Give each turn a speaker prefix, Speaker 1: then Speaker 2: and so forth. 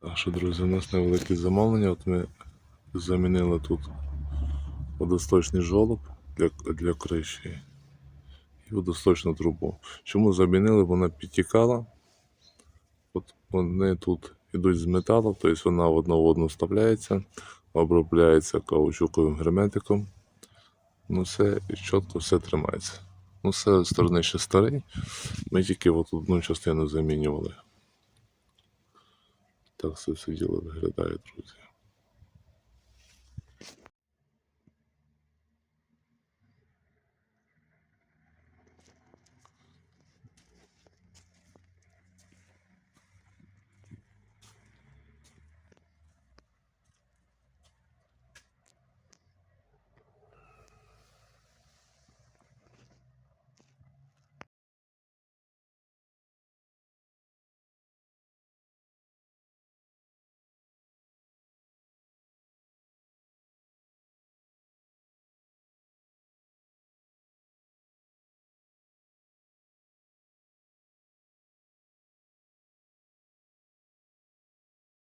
Speaker 1: Так що, друзі, у нас невелике замовлення. От ми замінили тут водосточний жолоб для, для криші і водосточну трубу. Чому замінили? Вона підтікала. От вони тут йдуть з металу, тобто вона одна в одну вставляється, обробляється каучуковим герметиком. Ну все і чітко все тримається. Ну, все з сторони ще старий. Ми тільки от одну частину замінювали. Так все все діло виглядає, друзі.